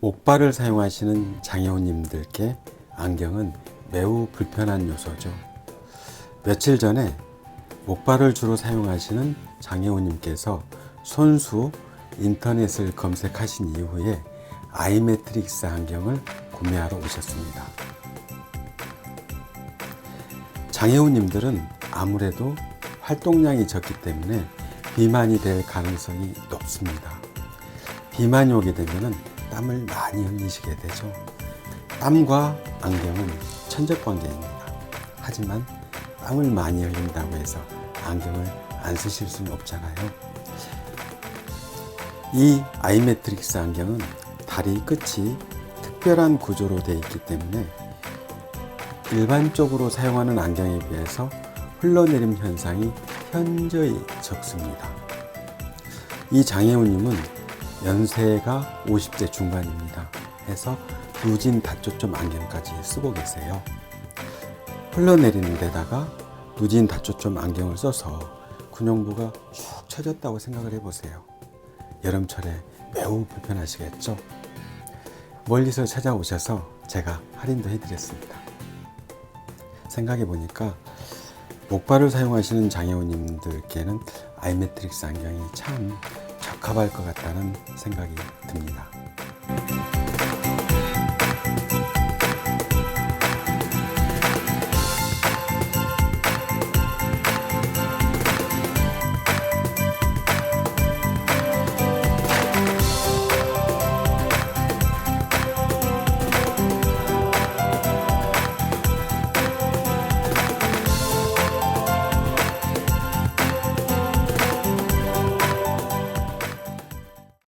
옥발을 사용하시는 장애우님들께 안경은 매우 불편한 요소죠. 며칠 전에 목발을 주로 사용하시는 장애우님께서 손수 인터넷을 검색하신 이후에 아이매트릭스 안경을 구매하러 오셨습니다. 장애우님들은 아무래도 활동량이 적기 때문에 비만이 될 가능성이 높습니다. 비만이 오게 되면 땀을 많이 흘리시게 되죠. 땀과 안경은 천적 관계입니다. 하지만 땀을 많이 흘린다고 해서 안경을 안 쓰실 수는 없잖아요. 이 아이매트릭스 안경은 다리 끝이 특별한 구조로 되어 있기 때문에 일반적으로 사용하는 안경에 비해서 흘러내림 현상이 현저히 적습니다. 이 장애우님은 연세가 50대 중반입니다. 해서 누진 다초점 안경까지 쓰고 계세요. 흘러내리는 데다가 누진 다초점 안경을 써서 근육부가 축 처졌다고 생각을 해보세요. 여름철에 매우 불편하시겠죠? 멀리서 찾아오셔서 제가 할인도 해드렸습니다. 생각해 보니까 목발을 사용하시는 장애우님들께는 아이매트릭스 안경이 참 적합할 것 같다는 생각이 듭니다.